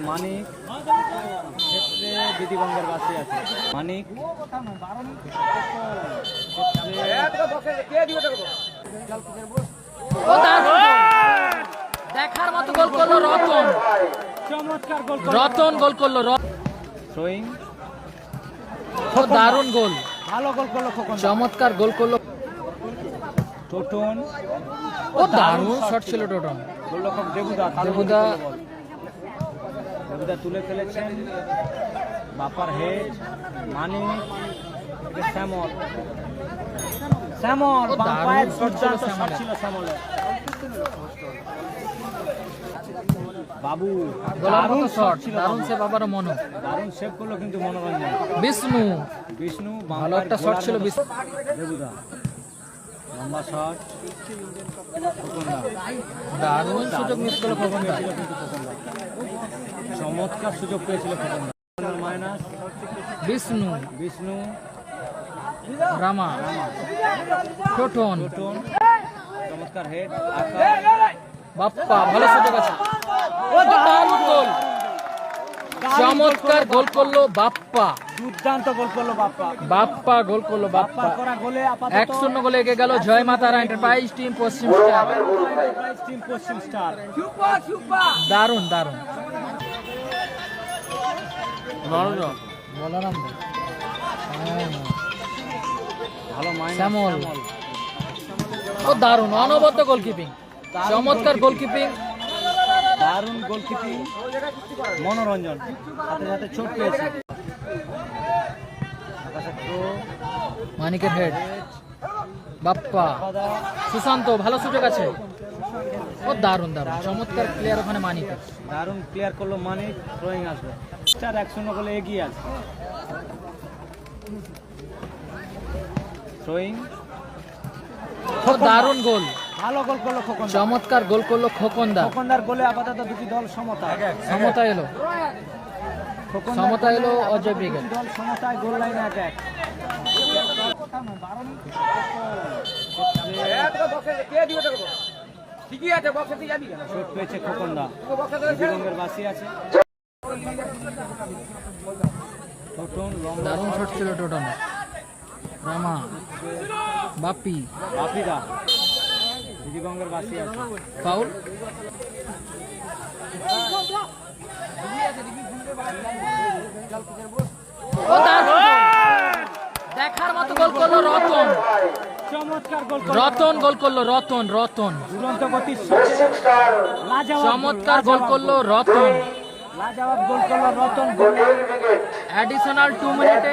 মানিক ক্ষেত্রে আছে। মানিক গোল। দেখার মতো গোল করল রতন। চমৎকার গোল রতন গোল করল র- থ্রোয়িং ও দারুণ গোল। ভালো গোল করল চমৎকার গোল করল। টোটন। ও দারুণ শট ছিল টোটন। গোলরক্ষক দেবুদা দেবুদা। দেবুদা তুলে ফেলেছেন। বাপার হেড এটা শ্যামল। শ্যামল বাম পায়ের দুর্দান্ত শট। ছিল শ্যামলের। বাবু দারুণ শট দারুণ। সে বাবারও মনো। দারুণ সেভ করল কিন্তু মনোরঞ্জন। বিষ্ণু। বিষ্ণু ভালো একটা শট ছিল বিষ্ণু। দেবুদা। লম্বা শট। দারুণ সুযোগ মিস করল খোকনদা চমৎকার সুযোগ পেয়েছিল খোকনদা মাইনাস। বিষ্ণু। বিষ্ণু। রামা। টোটন টোটন চমৎকার হেড বাপ্পা ভালো সুযোগ আছে। চমৎকার গোল করল বাপ্পা। দুর্দান্ত গোল করল বাপ্পা। বাপ্পা গোল করল বাপ্পা। বাপ্পা করা গোলে আপাতত এক শূন্য গোলে এগিয়ে গেল জয় মাতারা এন্টারপ্রাইজ টিম পশ্চিম স্টার এন্টারপ্রাইজ টিম পশ্চিম স্টার দারুণ দারুণ। বলরাম হ্যাঁ। ভালো শ্যামল। ও দারুণ অনবদ্য গোলকিপিং চমৎকার গোলকিপিং দারুণ গোলকিপিং মনোরঞ্জন। সাথে সাথে চোট পেয়েছে। মানিকের হেড বাপ্পা। সুশান্ত ভালো সুযোগ আছে। ও দারুণ দারুণ। চমৎকার প্লেয়ার ওখানে মানিক। দারুণ ক্লিয়ার করল মানিক থ্রোয়িং আসবে চার এক শূন্য গোলে এগিয়ে আছে থ্রোয়িং ও দারুণ গোল। ভালো গোল করল খোকন চমৎকার গোল করল খোকনদা। খোকনদার গোলে আপাতত দুটি দল সমতা। সমতা এলো। খোকনদার সমতা এলো অজয় ব্রিগেড দল সমতায় গোল লাইনে এক এক। চোট পেয়েছে খোকনদা। দিগঙ্গের বাসি আছে। টোটন দারুণ শট ছিল টোটন। রামা বাপ্পি। বাপিদা দিদিগঙ্গের বাসি আছে। ফাউল ও দারুণ গোল। দেখার মতো গোল করল রতন। গোল রতন গোল করল রতন রতন। দুরন্ত গতি লাজবাব চমৎকার গোল করল রতন। লাজবাব গোল করল রতন। গোল অ্যাডিশনাল টু মিনিটে